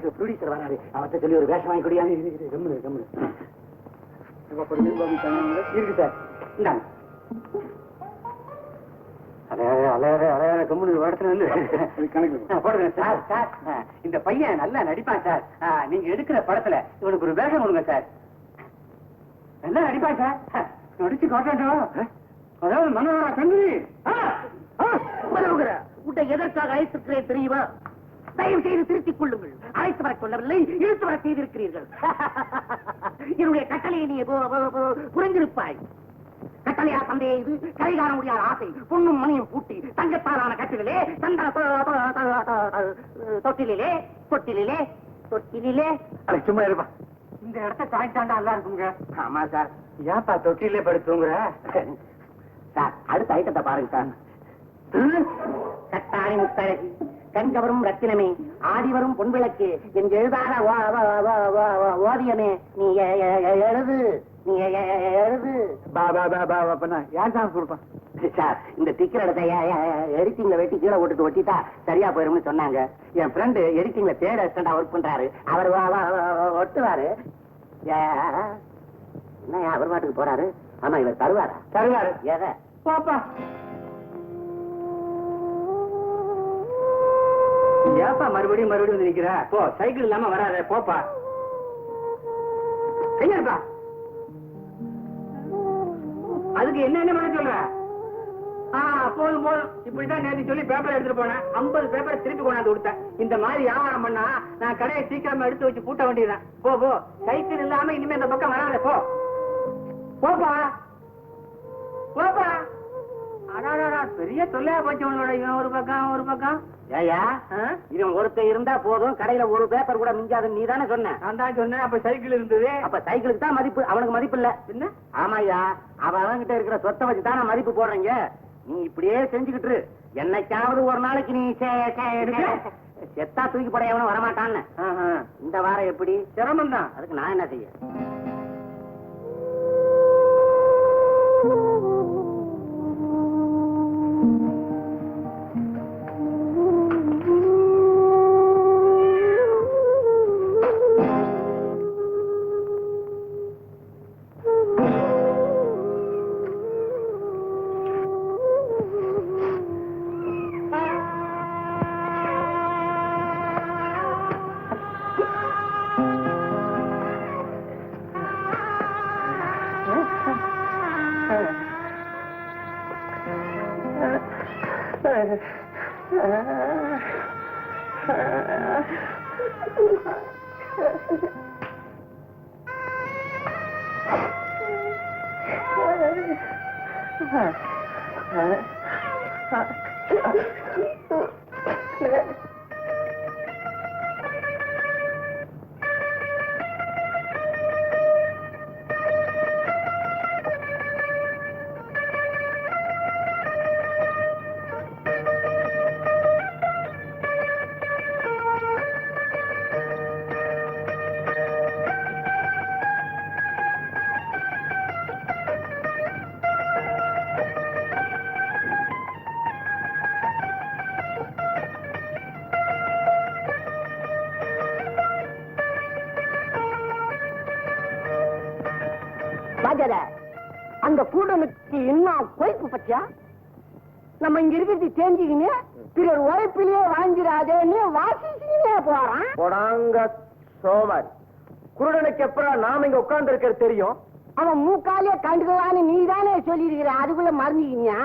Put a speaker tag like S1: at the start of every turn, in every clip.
S1: படத்துக்கு ப்ரொடியூசர் வராரு அவர்கிட்ட சொல்லி ஒரு வேஷம் வாங்கி கொடியா கம்முனு கம்முனு. இருக்கு சார். இந்தாங்க. இந்த பையன் நல்லா நடிப்பான் சார். நீங்க எடுக்கிற படத்துல இவனுக்கு ஒரு வேஷம் கொடுங்க சார். நல்லா நடிப்பான் சார். நடிச்சு காட்டாண்டோம் அதாவது மனோரா சந்திரி
S2: உன்னை எதற்காக அழைத்திருக்கிறேன் தெரியுமா? தயவு செய்து திருத்திக் கொள்ளுங்கள். அழைத்து வர சொல்லவில்லை இழுத்து வர செய்திருக்கிறீர்கள். என்னுடைய கட்டளையை நீ பு- பு- பு- புரிந்திருப்பாய். கட்டளையா தந்தையை இது கரைகாண முடியாத ஆசை. பொண்ணும் மணியும் பூட்டி தங்கத்தாலான கட்டிலே தொட்டிலே தொட்டிலே தொட்டிலே
S1: அட சும்மா இருப்பா. இந்த இடத்த தாய்த்தாண்டா நல்லா இருக்குங்க. ஆமா சார். ஏன்பா தொட்டிலே படுத்துங்கிற
S2: சார் அடுத்த ஐட்டத்தை பாருங்க சார். கட்டாணி முத்தழகி. கண்கவரும் ரத்தினமே ஆடி வரும் பொன்விளக்கு என் எழுதாத ஓ- ஓ- ஓ- ஓ- ஓ- ஓவியமே. நீ எழுது நீ எழுது.
S1: பா பா பா பா அப்பனா யார் தான் கொடுப்பான்
S2: சார் இந்த டிக்கெட் இடத்தை எடிட்டிங்ல வெட்டி கீழே போட்டுட்டு ஒட்டிட்டா சரியா போயிரும்னு சொன்னாங்க. என் ஃப்ரெண்டு எடிட்டிங்ல தேர்ட் அசிஸ்டண்டா ஒர்க் பண்றாரு. அவர் ஒட்டுவாரு. என்ன அவர் பாட்டுக்கு போறாரு? ஆமா இவர் தருவாரா?
S1: தருவாரு.
S2: எதை?
S1: பாப்பா. ஏப்பா மறுபடியும் மறுபடியும் வந்து நிக்கிற. போ சைக்கிள் இல்லாம வராத போப்பா. கையாப்பா அதுக்கு என்ன என்ன பண்ண சொல்ற? போதும் போதும். இப்படிதான் நேற்று சொல்லி பேப்பர் எடுத்துட்டு போனேன். ஐம்பது பேப்பர் திருப்பி கொண்டாந்து கொடுத்தேன். இந்த மாதிரி வியாபாரம் பண்ணா நான் கடையை சீக்கிரமா எடுத்து வச்சு பூட்ட வேண்டியதான் போ போ. சைக்கிள் இல்லாம இனிமே இந்த பக்கம் வராத போ. போப்பா. போப்பா. அடாடா பெரிய தொல்லையா போச்சு உங்களோட இவன் ஒரு பக்கம் ஒரு பக்கம்.
S2: ஏயா? இவன் ஒருத்தன் இருந்தா போதும் கடையில ஒரு பேப்பர் கூட மிஞ்சாதுன்னு நீ தானே சொன்ன.
S1: நான் தான் சொன்னேன் அப்ப சைக்கிள் இருந்தது.
S2: அப்ப சைக்கிளுக்கு தான் மதிப்பு அவனுக்கு மதிப்பு இல்ல.
S1: என்ன?
S2: ஆமாய்யா அவன் அவன்கிட்ட இருக்கிற சொத்தை வச்சு தானே மதிப்பு போடுறீங்க? நீ இப்படியே செஞ்சுக்கிட்டு. என்னைக்காவது ஒரு நாளைக்கு நீ செத்தா தூக்கி போட எவனும் வரமாட்டான்னு. இந்த வாரம் எப்படி?
S1: சிரமம் தான்
S2: அதுக்கு நான் என்ன செய்ய? Huh. பாஜாத அந்த கூடனுக்கு இன்னும் கொய்ப்பு பத்தியா? நம்ம இங்க இருக்கிறது தெரிஞ்சுக்கின்னு பிறர் உழைப்பிலேயே வாங்கிடாதேன்னு வாசிச்சுக்கினே போறான்.
S1: போடாங்க சோமாரி. குருடனுக்கு எப்பறம் நாம இங்க உட்கார்ந்து இருக்கிறது தெரியும்?
S2: அவன் மூக்காலே கண்டுக்கலான்னு நீ தானே சொல்லியிருக்கிற அதுக்குள்ள மறந்துக்கினியா.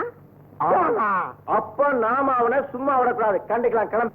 S1: அப்ப நாம அவனை சும்மா விடக்கூடாது. கண்டுக்கலாம் கிளம்பு.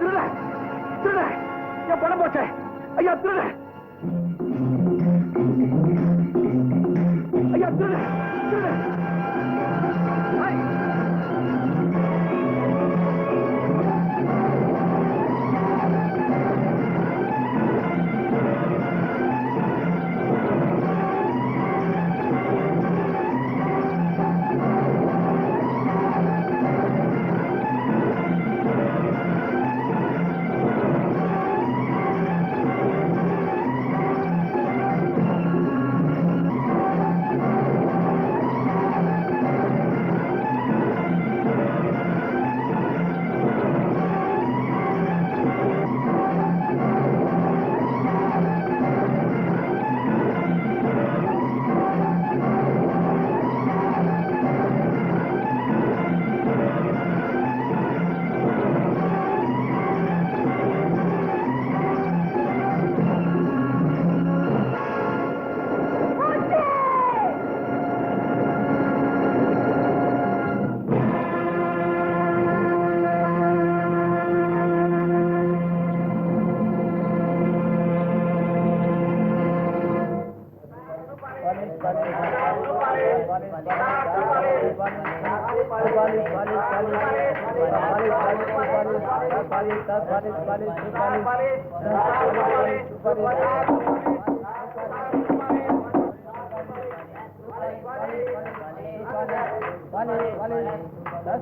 S1: திருட திருட. என்
S3: பணம் போச்சே. ஐயா திருட. ஐயா திருட திருட.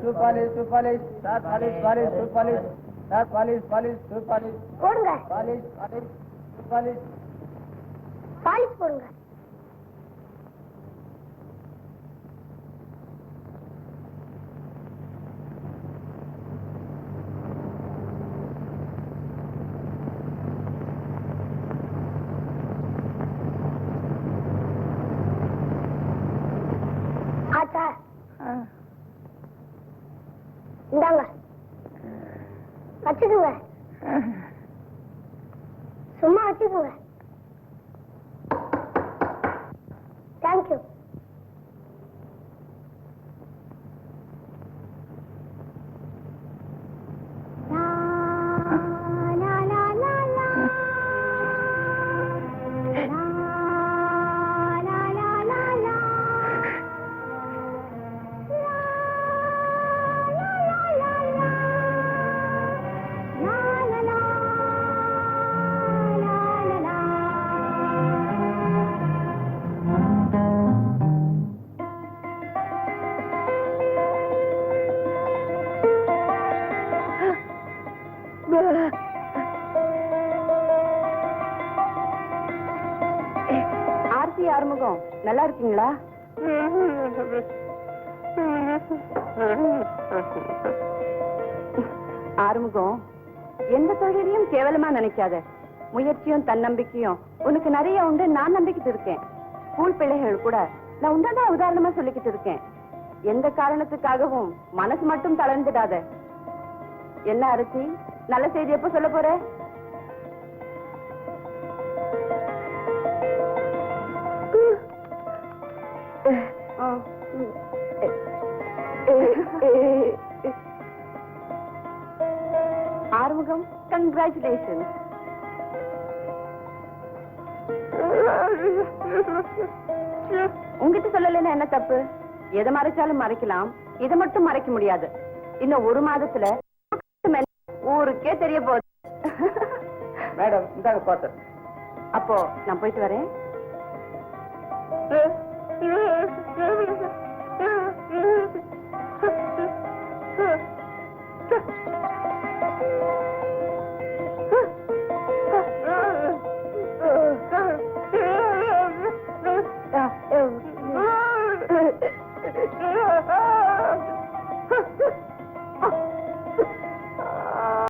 S3: সুপালিশ সুপালিশ
S4: তার
S5: পালিশ পালিশ
S4: সুপালিশ তার পালিশ পালিশ সুপালিশ
S3: পালিশ
S4: পালিশ সুপালিশ
S3: পালিশ পড়ুঙ্গা வச்சுக்குங்க
S6: ஆர்த்தி ஆறுமுகம் நல்லா இருக்கீங்களா? ஆறுமுகம் எந்த தொழிலையும் கேவலமா நினைக்காத. முயற்சியும் தன்னம்பிக்கையும். உனக்கு நிறைய உண்டு நான் நம்பிக்கிட்டு இருக்கேன். ஸ்கூல் பிள்ளைகள் கூட நான் உண்டாதான் உதாரணமா சொல்லிக்கிட்டு இருக்கேன். எந்த காரணத்துக்காகவும் மனசு மட்டும் தளர்ந்துடாத. என்ன அரிசி நல்ல செய்தி எப்ப சொல்ல போற. ஆறுமுகம் கங்க்ராச்சுலேஷன் உங்ககிட்ட சொல்லலைன்னா என்ன தப்பு? எதை மறைச்சாலும் மறைக்கலாம். இதை மட்டும் மறைக்க முடியாது. இன்னும் ஒரு மாதத்துல ஊருக்கே தெரிய போகுது.
S1: மேடம் இந்தாங்க குவார்ட்டர்
S6: அப்போ நான் போயிட்டு வரேன்.